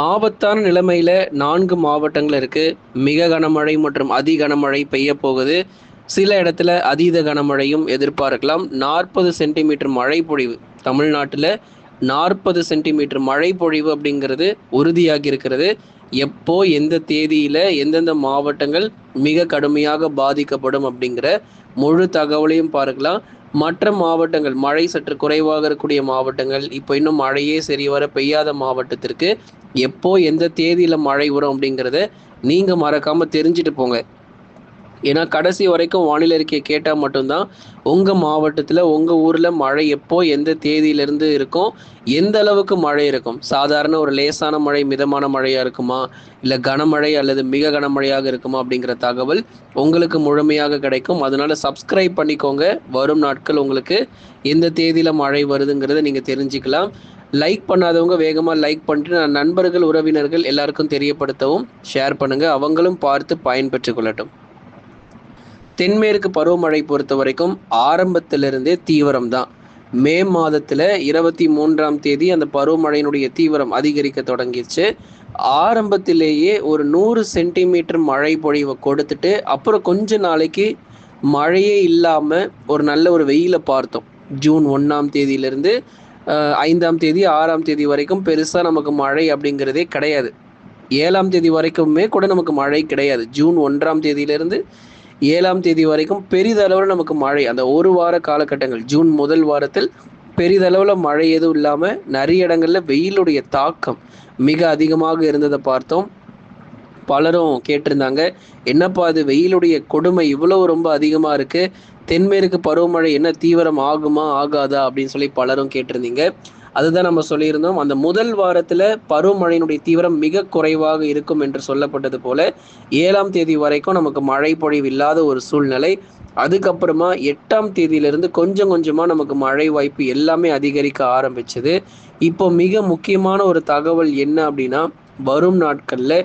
ஆபத்தான நிலைமையில நான்கு மாவட்டங்கள் இருக்கு. மிக கனமழை மற்றும் அதி கனமழை பெய்ய போகுது சில இடத்துல அதீத கனமழையும் எதிர்பார்க்கலாம். நாற்பது சென்டிமீட்டர் மழை பொழிவு. தமிழ்நாட்டில் நாற்பது சென்டிமீட்டர் மழை பொழிவு அப்படிங்கிறது உறுதியாகி இருக்கிறது. எப்போ எந்த தேதியில எந்தெந்த மாவட்டங்கள் மிக கடுமையாக பாதிக்கப்படும் அப்படிங்கிற முழு தகவலையும் பார்க்கலாம். மற்ற மாவட்டங்கள் மழை சற்று குறைவாக இருக்கக்கூடிய மாவட்டங்கள் இப்போ இன்னும் மழையே சரி வர பெய்யாத மாவட்டத்திற்கு எப்போ எந்த தேதியில மழை வரும் அப்படிங்கிறத நீங்க மறக்காம தெரிஞ்சுட்டு போங்க. ஏன்னா கடைசி வரைக்கும் வானிலை அறிக்கையை கேட்டால் மட்டும்தான் உங்கள் மாவட்டத்தில் உங்கள் ஊரில் மழை எப்போ எந்த தேதியிலிருந்து இருக்கும் எந்த அளவுக்கு மழை இருக்கும்? சாதாரண ஒரு லேசான மழை மிதமான மழையாக இருக்குமா? இல்லை கனமழை அல்லது மிக கனமழையாக இருக்குமா? அப்படிங்கிற தகவல் உங்களுக்கு முழுமையாக கிடைக்கும். அதனால சப்ஸ்கிரைப் பண்ணிக்கோங்க. வரும் நாட்கள் உங்களுக்கு எந்த தேதியில் மழை வருதுங்கிறத நீங்கள் தெரிஞ்சுக்கலாம். லைக் பண்ணாதவங்க வேகமாக லைக் பண்ணிட்டு நான் நண்பர்கள் உறவினர்கள் எல்லாருக்கும் தெரியப்படுத்தவும் ஷேர் பண்ணுங்கள் அவங்களும் பார்த்து பயன்பெற்று கொள்ளட்டும். தென்மேற்கு பருவமழை பொறுத்த வரைக்கும் ஆரம்பத்திலிருந்தே தீவிரம் தான் மே மாதத்தில் இருபத்தி மூன்றாம் தேதி அந்த பருவமழையினுடைய தீவிரம் அதிகரிக்க தொடங்கிடுச்சு ஆரம்பத்திலேயே ஒரு நூறு சென்டிமீட்டர் மழை பொழிவை கொடுத்துட்டு அப்புறம் கொஞ்ச நாளைக்கு மழையே இல்லாமல் ஒரு நல்ல ஒரு வெயிலை பார்த்தோம். ஜூன் ஒன்றாம் தேதியிலிருந்து ஐந்தாம் தேதி ஆறாம் தேதி வரைக்கும் பெருசாக நமக்கு மழை அப்படிங்கிறதே கிடையாது. ஏழாம் தேதி வரைக்குமே கூட நமக்கு மழை கிடையாது. ஜூன் ஒன்றாம் தேதியிலிருந்து ஏழாம் தேதி வரைக்கும் பெரிதளவில் நமக்கு மழை. அந்த ஒரு வார காலகட்டங்கள் ஜூன் முதல் வாரத்தில் பெரிதளவில் மழை எதுவும் இல்லாமல் நிறைய இடங்களில் வெயிலுடைய தாக்கம் மிக அதிகமாக இருந்ததை பார்த்தோம். பலரும் கேட்டிருந்தாங்க என்னப்பா அது வெயிலுடைய கொடுமை இவ்வளவு ரொம்ப அதிகமாக இருக்குது தென்மேற்கு பருவமழை என்ன தீவிரம் ஆகுமா ஆகாதா? அப்படின்னு சொல்லி பலரும் கேட்டிருந்தீங்க. அதுதான் நம்ம சொல்லியிருந்தோம். அந்த முதல் வாரத்தில் பருவமழையினுடைய தீவிரம் மிக குறைவாக இருக்கும் என்று சொல்லப்பட்டது போல ஏழாம் தேதி வரைக்கும் நமக்கு மழை பொழிவு இல்லாத ஒரு சூழ்நிலை. அதுக்கப்புறமா எட்டாம் தேதியிலிருந்து கொஞ்சம் கொஞ்சமாக நமக்கு மழை வாய்ப்பு எல்லாமே அதிகரிக்க ஆரம்பிச்சது. இப்போ மிக முக்கியமான ஒரு தகவல் என்ன அப்படின்னா வரும் நாட்களில்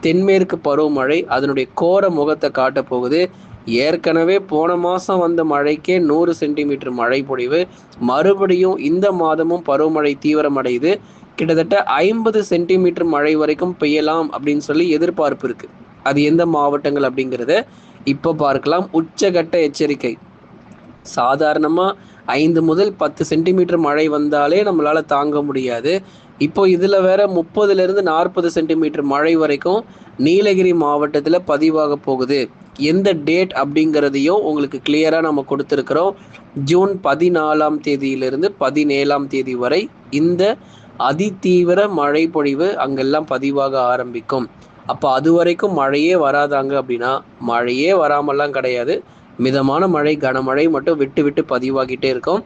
தென்மேற்கு பருவமழை அதனுடைய கோர முகத்தை காட்ட போகுது ஏற்கனவே போன மாதம் வந்த மழைக்கே நூறு சென்டிமீட்டர் மழை பொழிவு. மறுபடியும் இந்த மாதமும் பருவமழை தீவிரமடையுது. கிட்டத்தட்ட ஐம்பது சென்டிமீட்டர் மழை வரைக்கும் பெய்யலாம் அப்படின்னு சொல்லி எதிர்பார்ப்பு இருக்கு. அது எந்த மாவட்டங்கள் அப்படிங்கிறத இப்போ பார்க்கலாம். உச்சகட்ட எச்சரிக்கை. சாதாரணமாக ஐந்து முதல் பத்து சென்டிமீட்டர் மழை வந்தாலே நம்மளால் தாங்க முடியாது. இப்போ இதில் வேற முப்பதுலேருந்து நாற்பது சென்டிமீட்டர் மழை வரைக்கும் நீலகிரி மாவட்டத்தில் பதிவாக போகுது. எந்த டேட் அப்படிங்கிறதையும் உங்களுக்கு கிளியராக நம்ம கொடுத்துருக்குறோம். ஜூன் பதினாலாம் தேதியிலிருந்து பதினேழாம் தேதி வரை இந்த அதிதீவிர மழை பொழிவு அங்கெல்லாம் பதிவாக ஆரம்பிக்கும். அப்போ அது வரைக்கும் மழையே வராதாங்க அப்படின்னா மழையே வராமல்லாம் கிடையாது. மிதமான மழை கனமழை மட்டும் விட்டு விட்டு பதிவாகிட்டே இருக்கும்.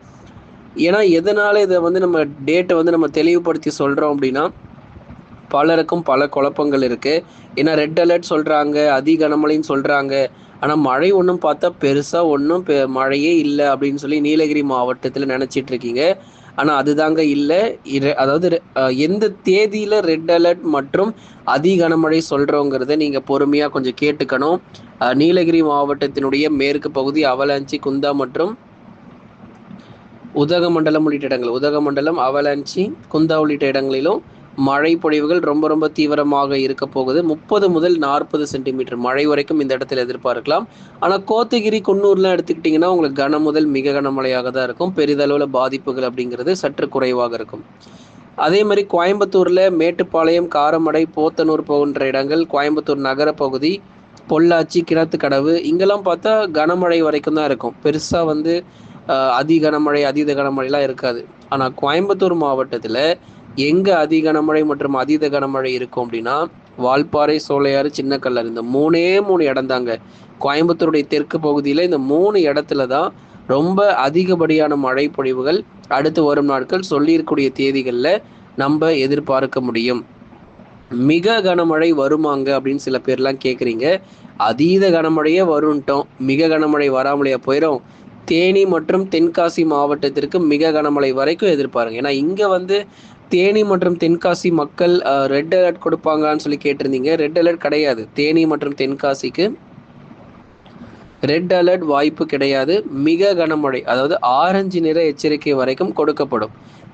ஏன்னா எதனால் இதை வந்து நம்ம டேட்டை வந்து நம்ம தெளிவுபடுத்தி சொல்கிறோம் அப்படின்னா பலருக்கும் பல குழப்பங்கள் இருக்குது ஏன்னா ரெட் அலர்ட் சொல்கிறாங்க அதி கனமழைன்னு சொல்கிறாங்க ஆனால் மழை ஒன்றும் பார்த்தா பெருசாக ஒன்றும் மழையே இல்லை அப்படின்னு சொல்லி நீலகிரி மாவட்டத்தில் நினச்சிட்டு இருக்கீங்க. ஆனால் அதுதாங்க இல்லை. அதாவது எந்த தேதியில் ரெட் அலர்ட் மற்றும் அதி கனமழை சொல்கிறோங்கிறத நீங்கள் பொறுமையாக கொஞ்சம் கேட்டுக்கணும். நீலகிரி மாவட்டத்தினுடைய மேற்கு பகுதி அவலாஞ்சி குந்தா மற்றும் உதகமண்டலம் உள்ளிட்ட இடங்கள். உதகமண்டலம் அவலாஞ்சி குந்தா உள்ளிட்ட இடங்களிலும் மழை பொழிவுகள் ரொம்ப ரொம்ப தீவிரமாக இருக்க போகுது. முப்பது முதல் நாற்பது சென்டிமீட்டர் மழை வரைக்கும் இந்த இடத்துல எதிர்பார்க்கலாம். ஆனால் கோத்தகிரி குன்னூர்லாம் எடுத்துக்கிட்டிங்கன்னா உங்களுக்கு கன முதல் மிக கனமழையாக தான் இருக்கும். பெரிதளவில் பாதிப்புகள் அப்படிங்கிறது சற்று குறைவாக இருக்கும். அதே மாதிரி கோயம்புத்தூரில் மேட்டுப்பாளையம் காரமடை போத்தனூர் போன்ற இடங்கள் கோயம்புத்தூர் நகர பகுதி பொள்ளாச்சி கிணத்துக்கடவு இங்கெல்லாம் பார்த்தா கனமழை வரைக்கும் தான் இருக்கும். பெருசாக வந்து அதி கனமழை அதீத கனமழைலாம் இருக்காது. ஆனால் கோயம்புத்தூர் மாவட்டத்தில் எங்கே அதி கனமழை மற்றும் அதீத கனமழை இருக்கும் அப்படின்னா வால்பாறை சோலையாறு சின்ன கல்லர் இந்த மூணே மூணு இடம் தாங்க கோயம்புத்தூருடைய தெற்கு பகுதியில் இந்த மூணு இடத்துல தான் ரொம்ப அதிகப்படியான மழை பொழிவுகள் அடுத்து வரும் நாட்கள் சொல்லியிருக்கக்கூடிய தேதிகளில் நம்ம எதிர்பார்க்க முடியும். மிக கனமழை வருமாங்க அப்படின்னு சில பேர்லாம் கேட்குறீங்க அதீத கனமழையே வரும்ட்டோம். மிக கனமழை வராமலையா போயிடும் தேனி மற்றும் தென்காசி மாவட்டத்திற்கு மிக கனமழை வரைக்கும் எதிர்பாருங்க. ஏன்னா இங்கே வந்து தேனி மற்றும் தென்காசி மக்கள் ரெட் அலர்ட் கொடுப்பாங்கன்னு சொல்லி கேட்டிருந்தீங்க. ரெட் அலர்ட் கிடையாது. தேனி மற்றும் தென்காசிக்கு ரெட் அலர்ட் வாய்ப்பு கிடையாது. மிக கனமழை அதாவது ஆரஞ்சு நிற எச்சரிக்கை வரைக்கும் கொடுக்கப்படும்.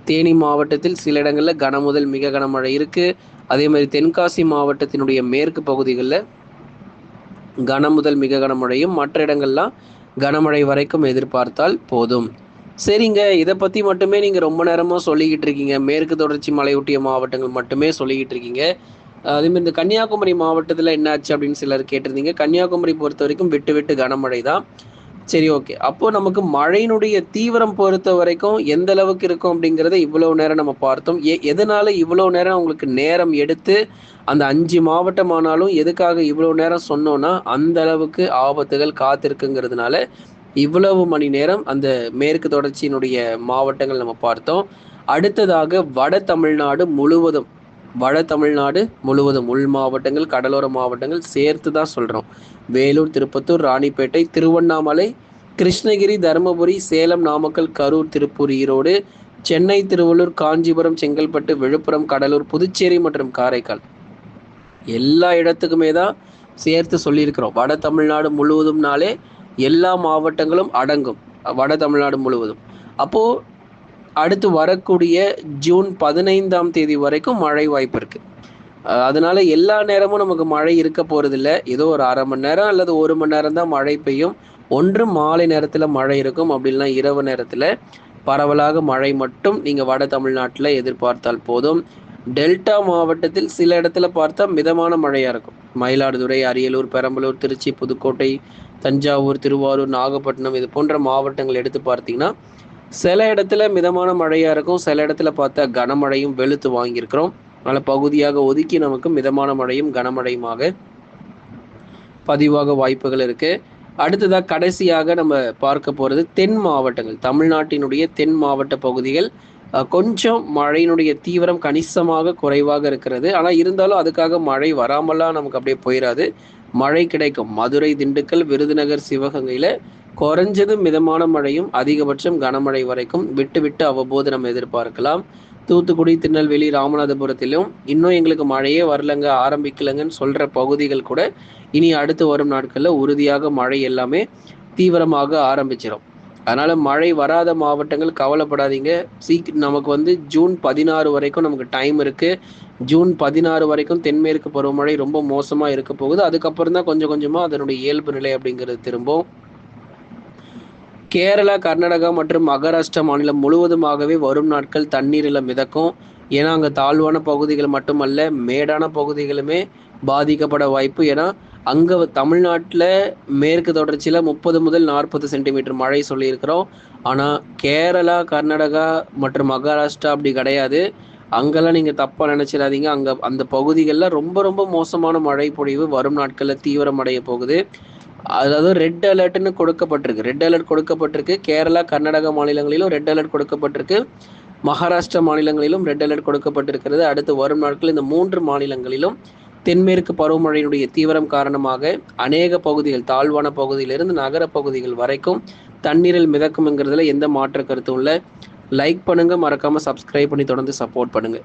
தேனி மாவட்டத்தில் சில இடங்களில் கனமுதல் மிக கனமழை இருக்குது அதே மாதிரி தென்காசி மாவட்டத்தினுடைய மேற்கு பகுதிகளில் கனமுதல் மிக கனமழையும் மற்ற இடங்கள்லாம் கனமழை வரைக்கும் எதிர்பார்த்தால் போதும். சரிங்க இதை பற்றி மட்டுமே நீங்கள் ரொம்ப நேரமாக சொல்லிக்கிட்டு இருக்கீங்க. மேற்கு தொடர்ச்சி மலையொட்டிய மாவட்டங்கள் மட்டுமே சொல்லிக்கிட்டு இருக்கீங்க. அதேமாதிரி இந்த கன்னியாகுமரி மாவட்டத்தில் என்னாச்சு அப்படின்னு சிலர் கேட்டிருந்தீங்க. கன்னியாகுமரி பொறுத்த வரைக்கும் விட்டு விட்டு கனமழை தான் சரி ஓகே. அப்போ நமக்கு மழையினுடைய தீவிரம் பொறுத்த வரைக்கும் எந்த அளவுக்கு இருக்கும் அப்படிங்கிறத இவ்வளவு நேரம் நம்ம பார்த்தோம். எ எதனால இவ்வளவு நேரம் உங்களுக்கு நேரம் எடுத்து அந்த அஞ்சு மாவட்டம் ஆனாலும் எதுக்காக இவ்வளவு நேரம் சொன்னோம்னா அந்த அளவுக்கு ஆபத்துகள் காத்திருக்குங்கிறதுனால இவ்வளவு மணி நேரம் அந்த மேற்கு தொடர்ச்சியினுடைய மாவட்டங்கள் நம்ம பார்த்தோம். அடுத்ததாக வட தமிழ்நாடு முழுவதும் வட தமிழ்நாடு முழுவதும் உள் மாவட்டங்கள் கடலோர மாவட்டங்கள் சேர்த்து தான் சொல்கிறோம் வேலூர் திருப்பத்தூர் ராணிப்பேட்டை திருவண்ணாமலை கிருஷ்ணகிரி தருமபுரி சேலம் நாமக்கல் கரூர் திருப்பூர் ஈரோடு சென்னை திருவள்ளூர் காஞ்சிபுரம் செங்கல்பட்டு விழுப்புரம் கடலூர் புதுச்சேரி மற்றும் காரைக்கால். எல்லா இடத்துக்குமே தான் சேர்த்து சொல்லியிருக்கிறோம். வட தமிழ்நாடு முழுவதும்னாலே எல்லா மாவட்டங்களும் அடங்கும் வட தமிழ்நாடு முழுவதும். அப்போது அடுத்து வரக்கூடிய ஜூன் பதினைந்தாம் தேதி வரைக்கும் மழை வாய்ப்பு இருக்கு. அதனால எல்லா நேரமும் நமக்கு மழை இருக்க போகிறதில்ல ஏதோ ஒரு அரை மணி நேரம் அல்லது ஒரு மணி நேரம் தான் மழை பெய்யும். ஒன்று மாலை நேரத்தில் மழை இருக்கும். அப்படின்னா இரவு நேரத்தில் பரவலாக மழை மட்டும் நீங்கள் வட தமிழ்நாட்டில் எதிர்பார்த்தால் போதும். டெல்டா மாவட்டத்தில் சில இடத்துல பார்த்தா மிதமான மழையாக இருக்கும். மயிலாடுதுறை அரியலூர் பெரம்பலூர் திருச்சி புதுக்கோட்டை தஞ்சாவூர் திருவாரூர் நாகப்பட்டினம் இது போன்ற மாவட்டங்கள் எடுத்து பார்த்தீங்கன்னா சில இடத்துல மிதமான மழையாக இருக்கும். சில இடத்துல பார்த்தா கனமழையும் வெளுத்து வாங்கியிருக்கிறோம். அதனால் பகுதியாக ஒதுக்கி நமக்கு மிதமான மழையும் கனமழையுமாக பதிவாக வாய்ப்புகள் இருக்குது அடுத்ததாக கடைசியாக நம்ம பார்க்க போகிறது தென் மாவட்டங்கள். தமிழ்நாட்டினுடைய தென் மாவட்ட பகுதிகள் கொஞ்சம் மழையினுடைய தீவிரம் கணிசமாக குறைவாக இருக்கிறது. ஆனால் இருந்தாலும் அதுக்காக மழை வராமலாம் நமக்கு அப்படியே போயிடாது மழை கிடைக்கும். மதுரை திண்டுக்கல் விருதுநகர் சிவகங்கையில் குறைஞ்சது மிதமான மழையும் அதிகபட்சம் கனமழை வரைக்கும் விட்டு விட்டு அவ்வப்போது நம்ம எதிர்பார்க்கலாம். தூத்துக்குடி திருநெல்வேலி ராமநாதபுரத்திலும் இன்னும் எங்களுக்கு மழையே வரலங்க ஆரம்பிக்கலங்கன்னு சொல்கிற பகுதிகள் கூட இனி அடுத்து வரும் நாட்களில் உறுதியாக மழை எல்லாமே தீவிரமாக ஆரம்பிச்சிடும் அதனால் மழை வராத மாவட்டங்கள் கவலைப்படாதீங்க. சீக் நமக்கு வந்து ஜூன் பதினாறு வரைக்கும் நமக்கு டைம் இருக்குது ஜூன் பதினாறு வரைக்கும் தென்மேற்கு பருவமழை ரொம்ப மோசமாக இருக்க போகுது. அதுக்கப்புறம் தான் கொஞ்சம் கொஞ்சமாக அதனுடைய இயல்பு நிலை அப்படிங்கிறது திரும்பும். கேரளா கர்நாடகா மற்றும் மகாராஷ்டிரா மாநிலம் முழுவதுமாகவே வரும் நாட்கள் தண்ணீரில் மிதக்கும். ஏன்னா அங்கே தாழ்வான பகுதிகள் மட்டுமல்ல மேடான பகுதிகளுமே பாதிக்கப்பட வாய்ப்பு. ஏன்னா அங்கே தமிழ்நாட்டில் மேற்கு தொடர்ச்சியில் முப்பது முதல் நாற்பது சென்டிமீட்டர் மழை சொல்லியிருக்கிறோம். ஆனால் கேரளா கர்நாடகா மற்றும் மகாராஷ்டிரா அப்படி கிடையாது. அங்கெல்லாம் நீங்கள் தப்பாக நினச்சிடாதீங்க. அங்கே அந்த பகுதிகளில் ரொம்ப ரொம்ப மோசமான மழை பொழிவு வரும் நாட்களில் தீவிரமடைய போகுது. அதாவது ரெட் அலர்ட்னு கொடுக்கப்பட்டிருக்கு. ரெட் அலர்ட் கொடுக்கப்பட்டிருக்கு. கேரளா கர்நாடக மாநிலங்களிலும் ரெட் அலர்ட் கொடுக்கப்பட்டிருக்கு. மகாராஷ்டிரா மாநிலங்களிலும் ரெட் அலர்ட் கொடுக்கப்பட்டிருக்கிறது. அடுத்து வரும் நாட்கள் இந்த மூன்று மாநிலங்களிலும் தென்மேற்கு பருவமழையினுடைய தீவிரம் காரணமாக அநேக பகுதிகள் தாழ்வான பகுதியிலிருந்து நகர பகுதிகள் வரைக்கும் தண்ணீரில் மிதக்கும்ங்கிறதுல எந்த மாற்ற கருத்தும் இல்லை. லைக் பண்ணுங்க மறக்காம சப்ஸ்கிரைப் பண்ணி தொடர்ந்து சப்போர்ட் பண்ணுங்க.